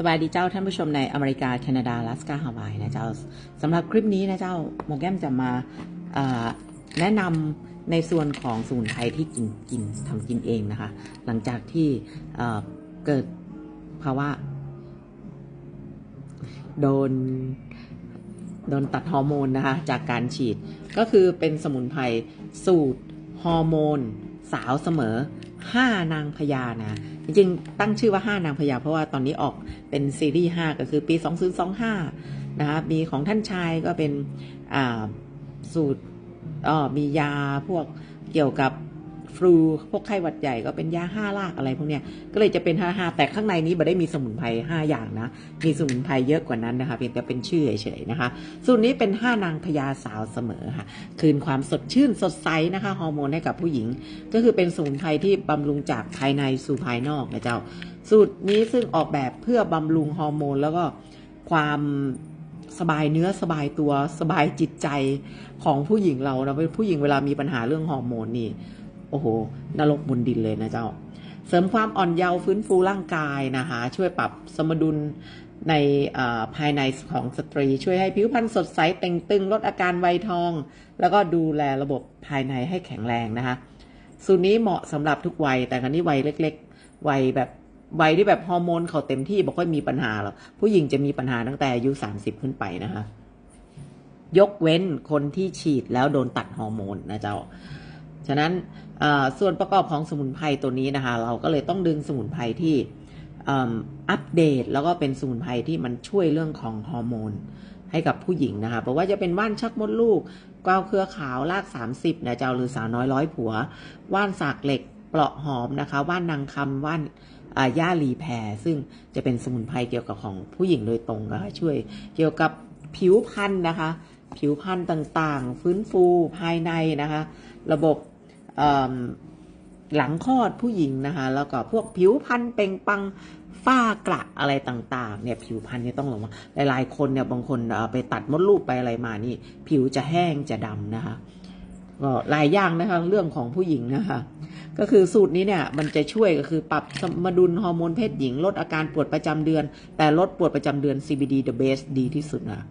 สบายดีเจ้าท่านผู้ชมในอเมริกา แคนาดาลาสกาฮาวายนะเจ้าสำหรับคลิปนี้นะเจ้าโมแกมจะมาแนะนำในส่วนของสมุนไพรที่กินกินทำกินเองนะคะ หลังจากที่เอ่อเกิดภาวะโดนโดนตัดฮอร์โมนนะคะ จากการฉีดก็คือเป็นสมุนไพรสูตรฮอร์โมน สาวเสมอ 5 นางพญานะ จริงตั้งชื่อว่า 5 นางพญาเพราะว่าตอนนี้ออกเป็นซีรีส์ 5 ก็คือปี 2025 นะคะมีของท่านชายก็เป็นสูตรออมียาพวกเกี่ยวกับ ฟลูพวกไข้หวัดใหญ่ก็เป็นยาห้าลากอะไรพวกเนี้ยก็เลยจะเป็นห้าห้าแต่ข้างในนี้ไม่ได้มีสมุนไพรห้าอย่างนะ มีสมุนไพรเยอะกว่านั้นนะคะ เพียงแต่เป็นชื่อเฉยๆนะคะ สูตรนี้เป็นห้านางพญาสาวเสมอค่ะ คืนความสดชื่นสดใสนะคะฮอร์โมนให้กับผู้หญิง ก็คือเป็นสมุนไพรที่บำรุงจากภายในสู่ภายนอกนะเจ้า สูตรนี้ซึ่งออกแบบเพื่อบำรุงฮอร์โมนแล้วก็ความสบายเนื้อสบายตัวสบายจิตใจของผู้หญิงเรานะผู้หญิงเวลามีปัญหาเรื่องฮอร์โมนนี่ โอ้โหนรกบนดินเลยนะเจ้า เสริมความอ่อนเยาว์ฟื้นฟูร่างกายนะคะ ช่วยปรับสมดุลในภายในของสตรี ช่วยให้ผิวพรรณสดใสเต่งตึงลดอาการไวยทอง แล้วก็ดูแลระบบภายในให้แข็งแรงนะคะ สูตรนี้เหมาะสำหรับทุกวัยแต่ครั้นี้วัยเล็ก ๆ วัยแบบวัยที่แบบฮอร์โมนเขาเต็มที่บอกว่ามีปัญหาหรอกผู้หญิงจะมีปัญหาตั้งแต่อายุ30ขึ้นไปนะคะ ยกเว้นคนที่ฉีดแล้วโดนตัดฮอร์โมนนะเจ้า ฉะนั้นส่วนประกอบของสมุนไพรตัวนี้นะคะ เราก็เลยต้องดึงสมุนไพรที่อัปเดตแล้วก็เป็นสมุนไพรที่มันช่วยเรื่องของฮอร์โมนให้กับผู้หญิงนะคะเพราะว่าจะเป็นว่านชักมดลูกกวาวเครือขาวราก 30นะเจ้าหรือสาวน้อยร้อยผัว ว่านสากเหล็กเปราะหอมนะคะ ว่านนางคำว่านอ่าย่าลีแพรซึ่งจะเป็นสมุนไพรเกี่ยวกับของผู้หญิงโดยตรงนะคะช่วยเกี่ยวกับผิวพรรณนะคะ ผิวพรรณต่างๆ ฟื้นฟูภายในนะคะ ระบบ หลังคลอดผู้หญิงนะคะ แล้วก็พวกผิวพรรณเป่งปังฝ้ากระอะไรต่างๆ เนี่ยผิวพรรณเนี่ต้องระวังหลายๆคนเนี่ยบางคนไปตัดมดลูกไปอะไรมานี่ ผิวจะแห้งจะดำนะคะก็หลายอย่างนะคะเรื่องของผู้หญิงนะคะ ก็คือสูตรนี้เนี่ยมันจะช่วยก็คือปรับสมดุลฮอร์โมนเพศหญิง ลดอาการปวดประจำเดือน แต่ลดปวดประจำเดือน CBD the best ดีที่สุดนะ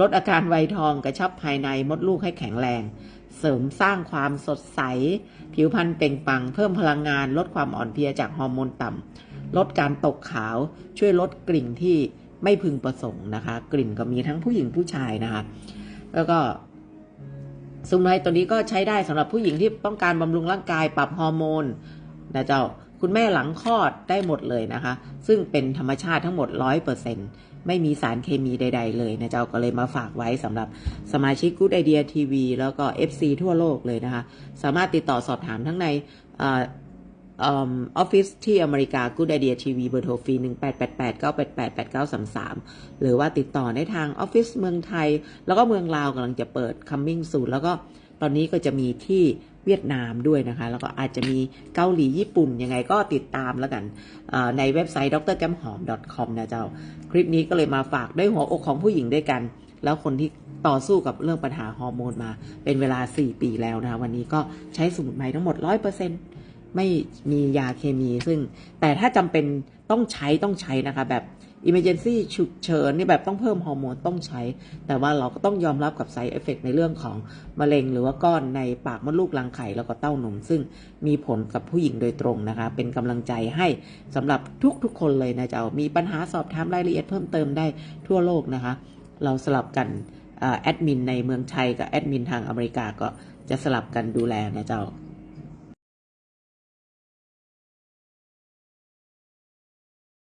ลดอาการไวทองกระชับภายในมดลูกให้แข็งแรง เสริมสร้างความสดใส ผิวพรรณเปล่งปลังเพิ่มพลังงานลดความอ่อนเพลียจากฮอร์โมนต่ำลดการตกขาวช่วยลดกลิ่นที่ไม่พึงประสงค์นะคะ กลิ่นก็มีทั้งผู้หญิงผู้ชายนะคะ แล้วก็สมุนไพรตัวนี้ก็ใช้ได้สำหรับผู้หญิงที่ต้องการบำรุงร่างกายปรับฮอร์โมนนะเจ้าคุณแม่หลังคลอดได้หมดเลยนะคะ ซึ่งเป็นธรรมชาติทั้งหมด100% ไม่มีสารเคมีใด ๆ เลยนะเจ้าก็เลยมาฝากไว้สำหรับสมาชิก Good Idea TV แล้วก็ FC ทั่วโลกเลยนะคะ สามารถติดต่อสอบถามทั้งในออออฟฟิศที่อเมริกา Good Idea TV เบอร์โทรฟรี 1888 988 8933 หรือว่าติดต่อในทางออฟฟิศเมืองไทย แล้วก็เมืองลาวกำลังจะเปิด coming soon แล้วก็ ตอนนี้ก็จะมีที่เวียดนามด้วยนะคะ แล้วก็อาจจะมีเกาหลีญี่ปุ่น ยังไงก็ติดตามแล้วกันในเว็บไซต์ d r g a m h o m com นะเจ้า คลิปนี้ก็เลยมาฝากด้วยหัวอกของผู้หญิงด้วยกัน แล้วคนที่ต่อสู้กับเรื่องปัญหาฮอร์โมนมา เป็นเวลา 4 ปีแล้วนะคะ วันนี้ก็ใช้สมุนไพรทั้งหมด 100% ไม่มียาเคมีซึ่ง แต่ถ้าจำเป็นต้องใช้ต้องใช้นะคะ แบบ emergency ฉุกเฉินนี่แบบต้องเพิ่มฮอร์โมนต้องใช้ แต่ว่าเราก็ต้องยอมรับกับ side effect ในเรื่องของมะเร็งหรือว่าก้อนในปากมดลูกรังไข่แล้วก็เต้านม ซึ่งมีผลกับผู้หญิงโดยตรงนะคะ เป็นกำลังใจให้สำหรับทุกๆคนเลยนะเจ้ามีปัญหาสอบถามรายละเอียดเพิ่มเติมได้ทั่วโลกนะคะ เราสลับกันแอดมินในเมืองไทยกับแอดมินทางอเมริกาก็จะสลับกันดูแลนะเจ้า